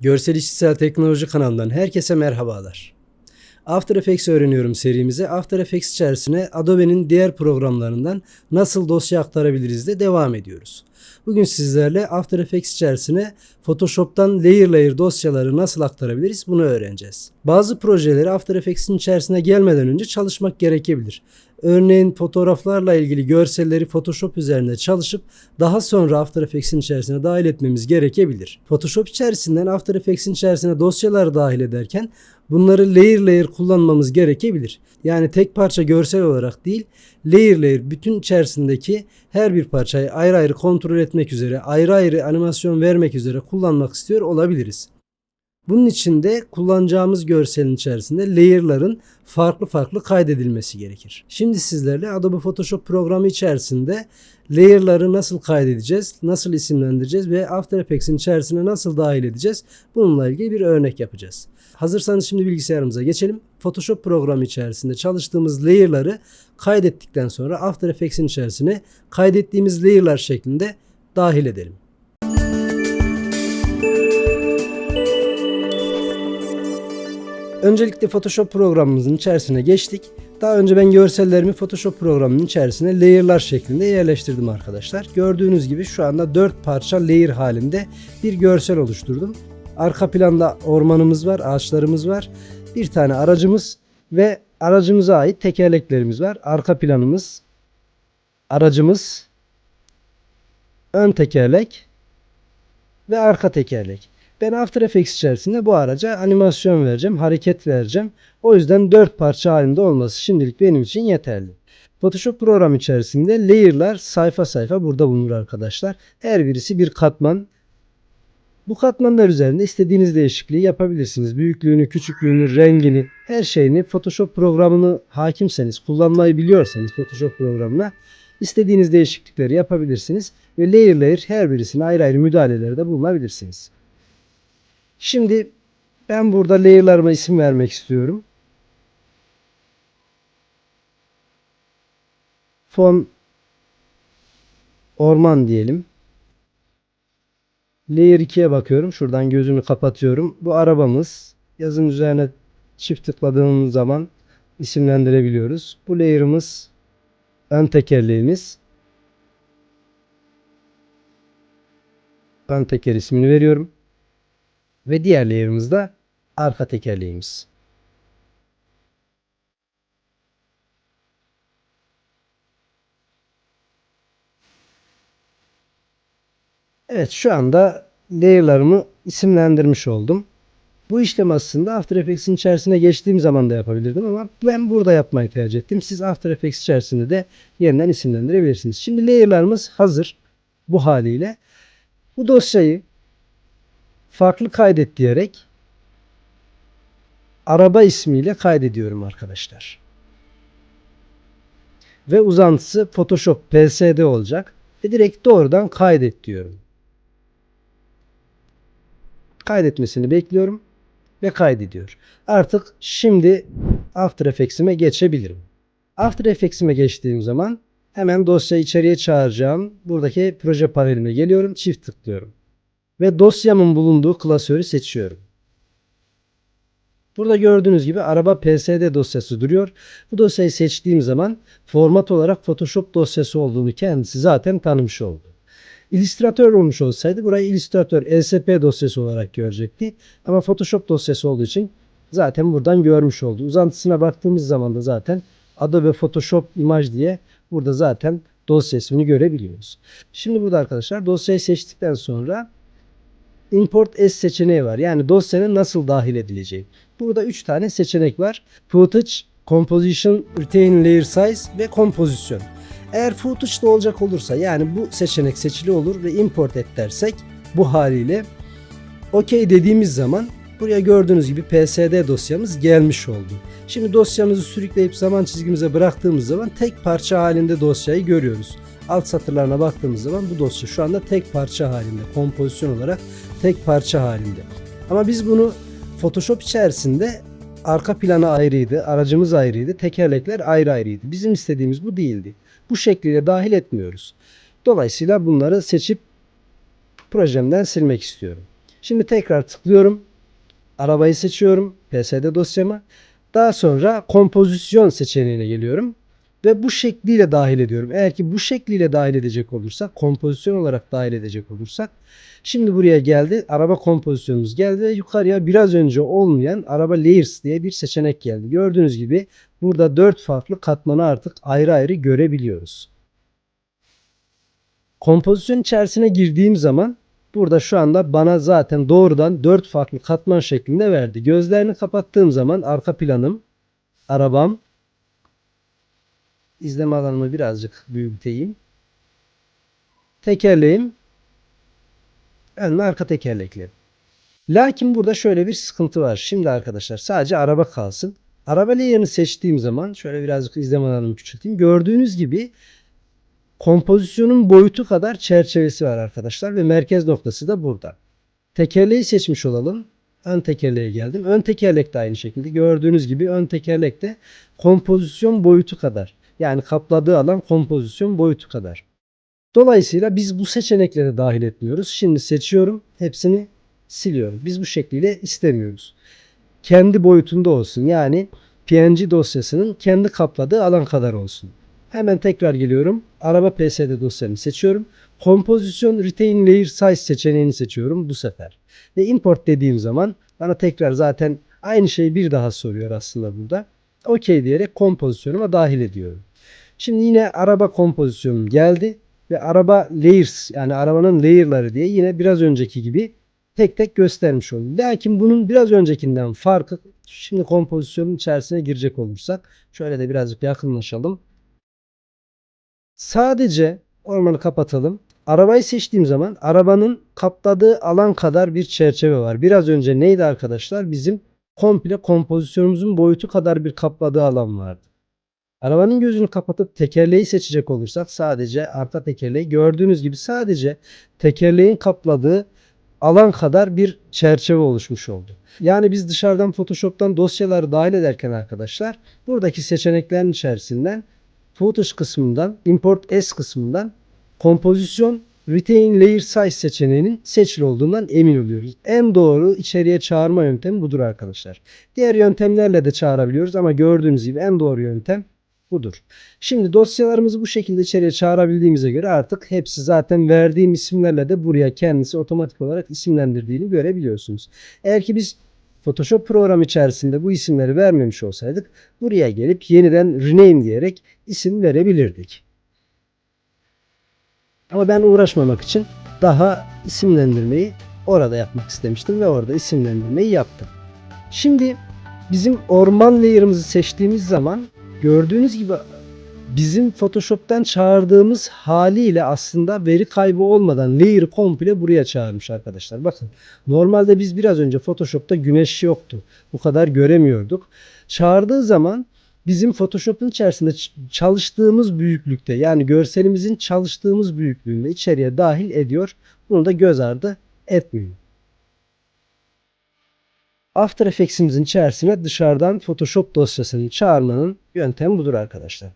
Görsel İşitsel Teknoloji kanalından herkese merhabalar. After Effects öğreniyorum serimize After Effects içerisine Adobe'nin diğer programlarından nasıl dosya aktarabiliriz de devam ediyoruz. Bugün sizlerle After Effects içerisine Photoshop'tan layer layer dosyaları nasıl aktarabiliriz bunu öğreneceğiz. Bazı projeleri After Effects'in içerisine gelmeden önce çalışmak gerekebilir. Örneğin fotoğraflarla ilgili görselleri Photoshop üzerinde çalışıp daha sonra After Effects'in içerisine dahil etmemiz gerekebilir. Photoshop içerisinden After Effects'in içerisine dosyalar dahil ederken bunları layer layer kullanmamız gerekebilir. Yani tek parça görsel olarak değil, layer layer bütün içerisindeki her bir parçayı ayrı ayrı kontrol etmek üzere, ayrı ayrı animasyon vermek üzere kullanmak istiyor olabiliriz. Bunun için de kullanacağımız görselin içerisinde layer'ların farklı farklı kaydedilmesi gerekir. Şimdi sizlerle Adobe Photoshop programı içerisinde layer'ları nasıl kaydedeceğiz, nasıl isimlendireceğiz ve After Effects'in içerisine nasıl dahil edeceğiz bununla ilgili bir örnek yapacağız. Hazırsanız şimdi bilgisayarımıza geçelim. Photoshop programı içerisinde çalıştığımız layer'ları kaydettikten sonra After Effects'in içerisine kaydettiğimiz layer'lar şeklinde dahil edelim. Öncelikle Photoshop programımızın içerisine geçtik. Daha önce ben görsellerimi Photoshop programının içerisine layer'lar şeklinde yerleştirdim arkadaşlar. Gördüğünüz gibi şu anda 4 parça layer halinde bir görsel oluşturdum. Arka planda ormanımız var, ağaçlarımız var. Bir tane aracımız ve aracımıza ait tekerleklerimiz var. Arka planımız, aracımız, ön tekerlek ve arka tekerlek. Ben After Effects içerisinde bu araca animasyon vereceğim, hareket vereceğim. O yüzden 4 parça halinde olması şimdilik benim için yeterli. Photoshop program içerisinde layer'lar sayfa sayfa burada bulunur arkadaşlar. Her birisi bir katman. Bu katmanlar üzerinde istediğiniz değişikliği yapabilirsiniz. Büyüklüğünü, küçüklüğünü, rengini, her şeyini Photoshop programını hakimseniz, kullanmayı biliyorsanız Photoshop programına istediğiniz değişiklikleri yapabilirsiniz. Ve layer layer her birisine ayrı ayrı müdahalelerde bulunabilirsiniz. Şimdi ben burada layer'larıma isim vermek istiyorum. Fon orman diyelim. Layer 2'ye bakıyorum. Şuradan gözümü kapatıyorum. Bu arabamız. Yazın üzerine çift tıkladığımız zaman isimlendirebiliyoruz. Bu layer'ımız ön tekerleğimiz. Ön teker ismini veriyorum. Ve diğer layer'ımız da arka tekerleğimiz. Evet şu anda layer'larımı isimlendirmiş oldum. Bu işlem aslında After Effects'in içerisine geçtiğim zaman da yapabilirdim ama ben burada yapmayı tercih ettim. Siz After Effects içerisinde de yeniden isimlendirebilirsiniz. Şimdi layer'larımız hazır bu haliyle. Bu dosyayı farklı kaydet diyerek araba ismiyle kaydediyorum arkadaşlar. Ve uzantısı Photoshop PSD olacak. Ve direkt doğrudan kaydet diyorum. Kaydetmesini bekliyorum ve kaydediyor. Artık şimdi After Effects'ime geçebilirim. After Effects'ime geçtiğim zaman hemen dosyayı içeriye çağıracağım. Buradaki proje paneline geliyorum. Çift tıklıyorum ve dosyamın bulunduğu klasörü seçiyorum. Burada gördüğünüz gibi araba PSD dosyası duruyor. Bu dosyayı seçtiğim zaman format olarak Photoshop dosyası olduğunu kendisi zaten tanımış oldu. İllüstratör olmuş olsaydı burayı illüstratör LSP dosyası olarak görecekti. Ama Photoshop dosyası olduğu için zaten buradan görmüş oldu. Uzantısına baktığımız zaman da zaten Adobe Photoshop imaj diye burada zaten dosya ismini görebiliyoruz. Şimdi burada arkadaşlar dosyayı seçtikten sonra Import as seçeneği var. Yani dosyanın nasıl dahil edileceği. Burada 3 tane seçenek var. Footage, Composition, Retain Layer Size ve Kompozisyon. Eğer footage'da olacak olursa yani bu seçenek seçili olur ve import et dersek bu haliyle OK dediğimiz zaman buraya gördüğünüz gibi PSD dosyamız gelmiş oldu. Şimdi dosyamızı sürükleyip zaman çizgimize bıraktığımız zaman tek parça halinde dosyayı görüyoruz alt satırlarına baktığımız zaman bu dosya şu anda tek parça halinde, kompozisyon olarak tek parça halinde. Ama biz bunu Photoshop içerisinde arka planı ayrıydı, aracımız ayrıydı, tekerlekler ayrı ayrıydı. Bizim istediğimiz bu değildi. Bu şekliyle dahil etmiyoruz. Dolayısıyla bunları seçip projemden silmek istiyorum. Şimdi tekrar tıklıyorum. Arabayı seçiyorum PSD dosyama. Daha sonra kompozisyon seçeneğine geliyorum ve bu şekliyle dahil ediyorum. Eğer ki bu şekliyle dahil edecek olursak, kompozisyon olarak dahil edecek olursak şimdi buraya geldi. Araba kompozisyonumuz geldi yukarıya biraz önce olmayan araba layers diye bir seçenek geldi. Gördüğünüz gibi burada dört farklı katmanı artık ayrı ayrı görebiliyoruz. Kompozisyon içerisine girdiğim zaman burada şu anda bana zaten doğrudan 4 farklı katman şeklinde verdi. Gözlerini kapattığım zaman arka planım, arabam, izleme alanımı birazcık büyüteyim. Tekerleğim, ön ve arka tekerleklerim. Lakin burada şöyle bir sıkıntı var. Şimdi arkadaşlar sadece araba kalsın. Araba layer'ını seçtiğim zaman şöyle birazcık izleme alanımı küçülteyim. Gördüğünüz gibi kompozisyonun boyutu kadar çerçevesi var arkadaşlar ve merkez noktası da burada. Tekerleği seçmiş olalım. Ön tekerleğe geldim. Ön tekerlek de aynı şekilde. Gördüğünüz gibi ön tekerlek de kompozisyon boyutu kadar. Yani kapladığı alan kompozisyon boyutu kadar. Dolayısıyla biz bu seçenekleri dahil etmiyoruz. Şimdi seçiyorum. Hepsini siliyorum. Biz bu şekliyle istemiyoruz. Kendi boyutunda olsun. Yani PNG dosyasının kendi kapladığı alan kadar olsun. Hemen tekrar geliyorum. Araba PSD dosyamı seçiyorum. Kompozisyon Retain Layer Size seçeneğini seçiyorum bu sefer. Ve import dediğim zaman bana tekrar zaten aynı şeyi bir daha soruyor aslında burada. OK diyerek kompozisyonuma dahil ediyorum. Şimdi yine araba kompozisyonum geldi ve araba layers yani arabanın layer'ları diye yine biraz önceki gibi tek tek göstermiş oldum. Lakin bunun biraz öncekinden farkı şimdi kompozisyonun içerisine girecek olursak şöyle de birazcık yakınlaşalım. Sadece ormanı kapatalım. Arabayı seçtiğim zaman arabanın kapladığı alan kadar bir çerçeve var. Biraz önce neydi arkadaşlar? Bizim komple kompozisyonumuzun boyutu kadar bir kapladığı alan vardı. Arabanın gözünü kapatıp tekerleği seçecek olursak sadece arka tekerleği gördüğünüz gibi sadece tekerleğin kapladığı alan kadar bir çerçeve oluşmuş oldu. Yani biz dışarıdan Photoshop'tan dosyaları dahil ederken arkadaşlar buradaki seçeneklerin içerisinden Footage kısmından, Import S kısmından kompozisyon Retain Layer Size seçeneğinin seçili olduğundan emin oluyoruz. En doğru içeriye çağırma yöntemi budur arkadaşlar. Diğer yöntemlerle de çağırabiliyoruz ama gördüğünüz gibi en doğru yöntem budur. Şimdi dosyalarımızı bu şekilde içeriye çağırabildiğimize göre artık hepsi zaten verdiğim isimlerle de buraya kendisi otomatik olarak isimlendirdiğini görebiliyorsunuz. Eğer ki biz Photoshop programı içerisinde bu isimleri vermemiş olsaydık buraya gelip yeniden rename diyerek isim verebilirdik. Ama ben uğraşmamak için daha isimlendirmeyi orada yapmak istemiştim ve orada isimlendirmeyi yaptım. Şimdi bizim orman layer'ımızı seçtiğimiz zaman gördüğünüz gibi bizim Photoshop'tan çağırdığımız haliyle aslında veri kaybı olmadan layer'ı komple buraya çağırmış arkadaşlar. Bakın normalde biz biraz önce Photoshop'ta güneş yoktu. Bu kadar göremiyorduk. Çağırdığı zaman bizim Photoshop'un içerisinde çalıştığımız büyüklükte yani görselimizin çalıştığımız büyüklüğünde içeriye dahil ediyor. Bunu da göz ardı etmiyor. After Effects'imizin içerisine dışarıdan Photoshop dosyasını çağırmanın yöntemi budur arkadaşlar.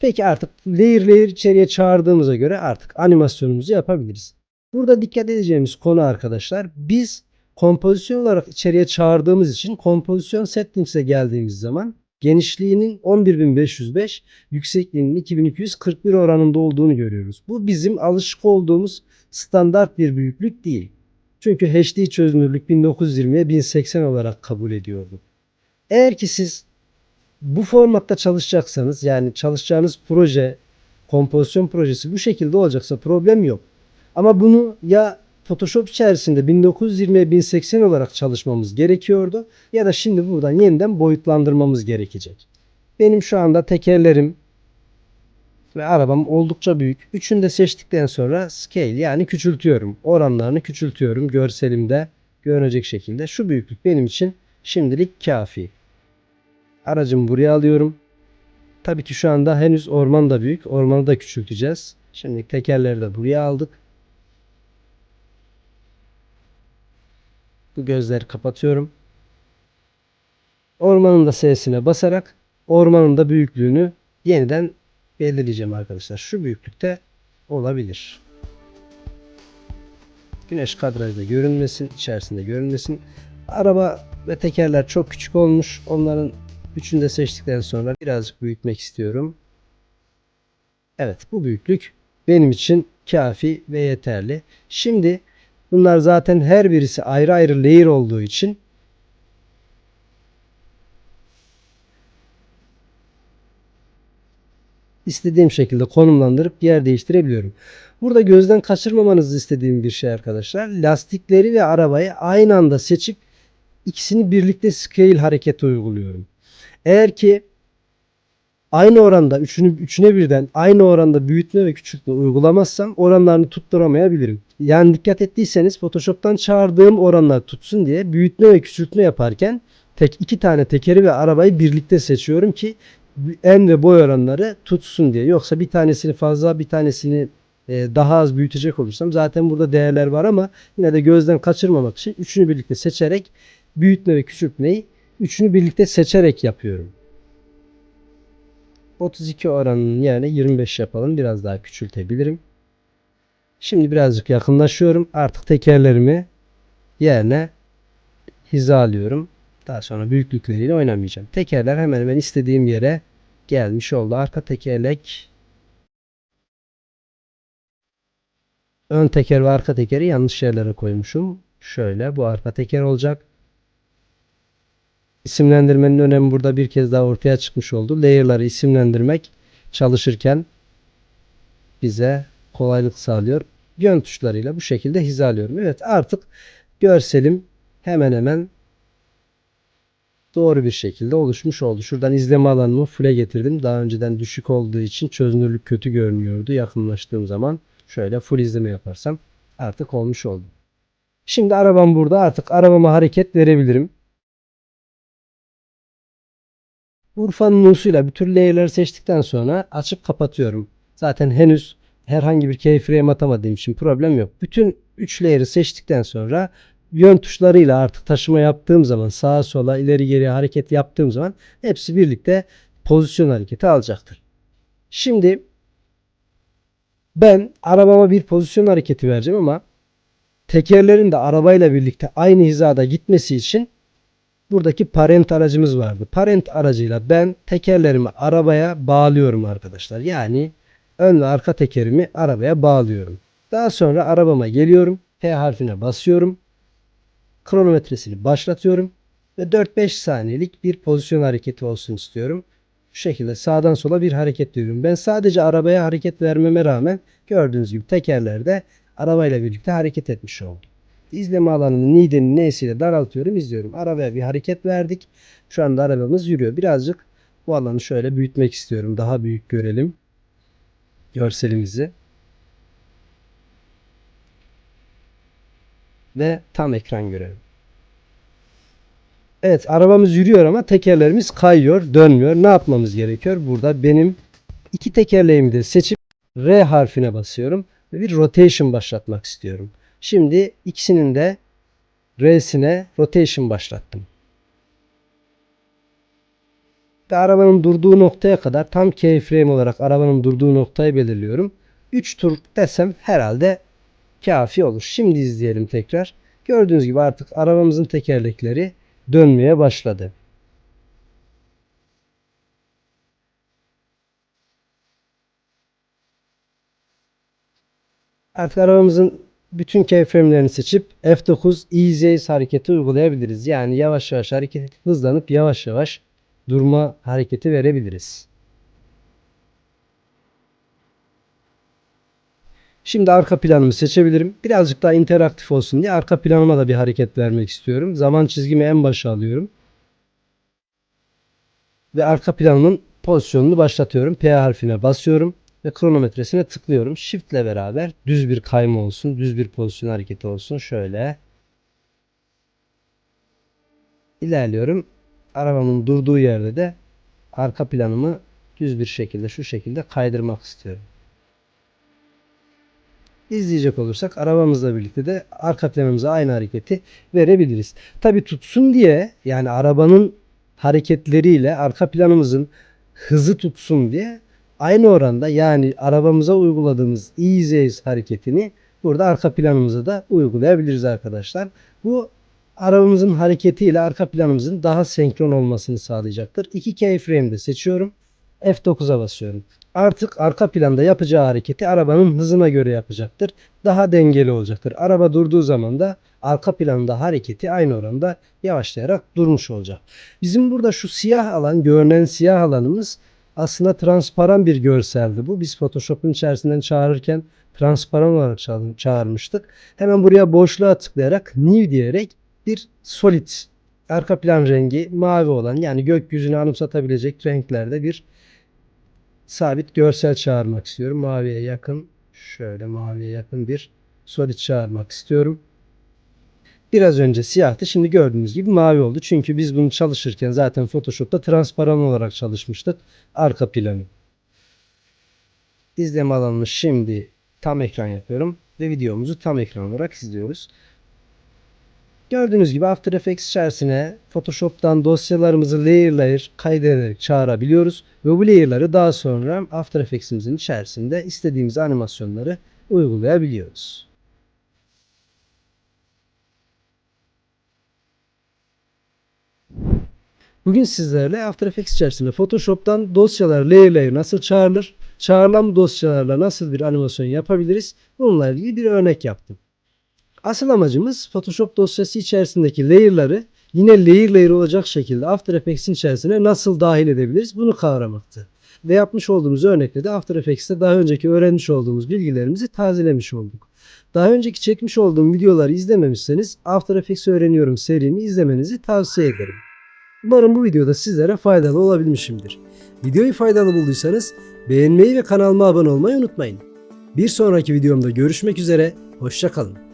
Peki artık layer layer içeriye çağırdığımıza göre artık animasyonumuzu yapabiliriz. Burada dikkat edeceğimiz konu arkadaşlar biz kompozisyon olarak içeriye çağırdığımız için kompozisyon settings'e geldiğimiz zaman genişliğinin 11505, yüksekliğinin 2241 oranında olduğunu görüyoruz. Bu bizim alışık olduğumuz standart bir büyüklük değil. Çünkü HD çözünürlük 1920'ye 1080 olarak kabul ediyordu. Eğer ki siz bu formatta çalışacaksanız yani çalışacağınız proje, kompozisyon projesi bu şekilde olacaksa problem yok. Ama bunu ya Photoshop içerisinde 1920'ye 1080 olarak çalışmamız gerekiyordu ya da şimdi buradan yeniden boyutlandırmamız gerekecek. Benim şu anda tekerlerim ve arabam oldukça büyük. Üçünü de seçtikten sonra scale yani küçültüyorum. Oranlarını küçültüyorum görselimde görünecek şekilde. Şu büyüklük benim için şimdilik kafi. Aracımı buraya alıyorum. Tabii ki şu anda henüz orman da büyük. Ormanı da küçülteceğiz. Şimdi tekerleri de buraya aldık. Bu gözleri kapatıyorum. Ormanın da S'sine basarak ormanın da büyüklüğünü yeniden belirleyeceğim arkadaşlar. Şu büyüklükte olabilir. Güneş kadrajda görünmesin, içerisinde görünmesin. Araba ve tekerler çok küçük olmuş. Onların üçünü de seçtikten sonra birazcık büyütmek istiyorum. Evet bu büyüklük benim için kafi ve yeterli. Şimdi bunlar zaten her birisi ayrı ayrı layer olduğu için istediğim şekilde konumlandırıp yer değiştirebiliyorum. Burada gözden kaçırmamanızı istediğim bir şey arkadaşlar. Lastikleri ve arabayı aynı anda seçip ikisini birlikte scale hareketi uyguluyorum. Eğer ki aynı oranda üçünü, üçüne birden aynı oranda büyütme ve küçültme uygulamazsam oranlarını tutturamayabilirim. Yani dikkat ettiyseniz Photoshop'tan çağırdığım oranlar tutsun diye büyütme ve küçültme yaparken tek iki tane tekeri ve arabayı birlikte seçiyorum ki en ve boy oranları tutsun diye. Yoksa bir tanesini fazla bir tanesini e, daha az büyütecek olursam zaten burada değerler var ama yine de gözden kaçırmamak için üçünü birlikte seçerek büyütme ve küçültmeyi üçünü birlikte seçerek yapıyorum. 32 oranının yerine 25 yapalım. Biraz daha küçültebilirim. Şimdi birazcık yakınlaşıyorum. Artık tekerlerimi yerine hizalıyorum. Daha sonra büyüklükleriyle oynamayacağım. Tekerler hemen hemen istediğim yere gelmiş oldu. Arka tekerlek ön teker ve arka tekeri yanlış yerlere koymuşum. Şöyle bu arka teker olacak. İsimlendirmenin önemi burada bir kez daha ortaya çıkmış oldu. Layer'ları isimlendirmek çalışırken bize kolaylık sağlıyor. Yön tuşlarıyla bu şekilde hizalıyorum. Evet artık görselim hemen hemen doğru bir şekilde oluşmuş oldu. Şuradan izleme alanımı full'e getirdim. Daha önceden düşük olduğu için çözünürlük kötü görünüyordu. Yakınlaştığım zaman şöyle full izleme yaparsam artık olmuş oldu. Şimdi arabam burada. Artık arabama hareket verebilirim. Urfa'nın Nu'suyla bütün layer'ları seçtikten sonra açıp kapatıyorum. Zaten henüz herhangi bir keyframe atamadığım için problem yok. Bütün 3 layer'ı seçtikten sonra yön tuşlarıyla artık taşıma yaptığım zaman sağa sola ileri geri hareket yaptığım zaman hepsi birlikte pozisyon hareketi alacaktır. Şimdi ben arabama bir pozisyon hareketi vereceğim ama tekerlerin de arabayla birlikte aynı hizada gitmesi için buradaki parent aracımız vardı. Parent aracıyla ben tekerlerimi arabaya bağlıyorum arkadaşlar. Yani ön ve arka tekerimi arabaya bağlıyorum. Daha sonra arabama geliyorum. P harfine basıyorum. Kronometresini başlatıyorum. Ve 4-5 saniyelik bir pozisyon hareketi olsun istiyorum. Bu şekilde sağdan sola bir hareket veriyorum. Ben sadece arabaya hareket vermeme rağmen gördüğünüz gibi tekerlerde arabayla birlikte hareket etmiş oldum. İzleme alanını need'ini neysiyle daraltıyorum izliyorum. Arabaya bir hareket verdik. Şu anda arabamız yürüyor. Birazcık bu alanı şöyle büyütmek istiyorum. Daha büyük görelim. Görselimizi. Ve tam ekran görelim. Evet arabamız yürüyor ama tekerlerimiz kayıyor, dönmüyor. Ne yapmamız gerekiyor? Burada benim iki tekerleğimi de seçip R harfine basıyorum ve bir rotation başlatmak istiyorum. Şimdi ikisinin de R'sine rotation başlattım. Ve arabanın durduğu noktaya kadar tam keyframe olarak arabanın durduğu noktayı belirliyorum. 3 tur desem herhalde kafi olur. Şimdi izleyelim tekrar. Gördüğünüz gibi artık arabamızın tekerlekleri dönmeye başladı. Artık arabamızın bütün keyfremlerini seçip F9 Easy hareketi uygulayabiliriz. Yani yavaş yavaş hareket hızlanıp yavaş yavaş durma hareketi verebiliriz. Şimdi arka planımı seçebilirim. Birazcık daha interaktif olsun diye arka planıma da bir hareket vermek istiyorum. Zaman çizgimi en başa alıyorum. Ve arka planımın pozisyonunu başlatıyorum. P harfine basıyorum ve kronometresine tıklıyorum. Shift ile beraber düz bir kayma olsun, düz bir pozisyon hareketi olsun. Şöyle ilerliyorum. Arabamın durduğu yerde de arka planımı düz bir şekilde şu şekilde kaydırmak istiyorum. İzleyecek olursak arabamızla birlikte de arka planımıza aynı hareketi verebiliriz. Tabi tutsun diye yani arabanın hareketleriyle arka planımızın hızı tutsun diye aynı oranda yani arabamıza uyguladığımız easy hareketini burada arka planımızı da uygulayabiliriz arkadaşlar. Bu arabamızın hareketiyle arka planımızın daha senkron olmasını sağlayacaktır. İki keyframe'de seçiyorum. F9'a basıyorum. Artık arka planda yapacağı hareketi arabanın hızına göre yapacaktır. Daha dengeli olacaktır. Araba durduğu zaman da arka planda hareketi aynı oranda yavaşlayarak durmuş olacak. Bizim burada şu siyah alan, görünen siyah alanımız aslında transparan bir görseldi bu. Biz Photoshop'un içerisinden çağırırken transparan olarak ça- çağırmıştık. Hemen buraya boşluğa tıklayarak new diyerek bir solid arka plan rengi mavi olan yani gökyüzünü anımsatabilecek renklerde bir sabit görsel çağırmak istiyorum. Maviye yakın şöyle maviye yakın bir solid çağırmak istiyorum. Biraz önce siyahtı. Şimdi gördüğünüz gibi mavi oldu. Çünkü biz bunu çalışırken zaten Photoshop'ta transparan olarak çalışmıştık. Arka planı. İzleme alanını şimdi tam ekran yapıyorum. Ve videomuzu tam ekran olarak izliyoruz. Gördüğünüz gibi After Effects içerisine Photoshop'tan dosyalarımızı layer layer kaydederek çağırabiliyoruz. Ve bu layer'ları daha sonra After Effects'imizin içerisinde istediğimiz animasyonları uygulayabiliyoruz. Bugün sizlerle After Effects içerisinde Photoshop'tan dosyalar layer layer nasıl çağrılır, çağrılan dosyalarla nasıl bir animasyon yapabiliriz bununla ilgili bir örnek yaptım. Asıl amacımız Photoshop dosyası içerisindeki layer'ları yine layer layer olacak şekilde After Effects'in içerisine nasıl dahil edebiliriz bunu kavramaktı. Ve yapmış olduğumuz örnekte de After Effects'te daha önceki öğrenmiş olduğumuz bilgilerimizi tazelemiş olduk. Daha önceki çekmiş olduğum videoları izlememişseniz After Effects öğreniyorum serimi izlemenizi tavsiye ederim. Umarım bu videoda sizlere faydalı olabilmişimdir. Videoyu faydalı bulduysanız beğenmeyi ve kanalıma abone olmayı unutmayın. Bir sonraki videomda görüşmek üzere, hoşçakalın.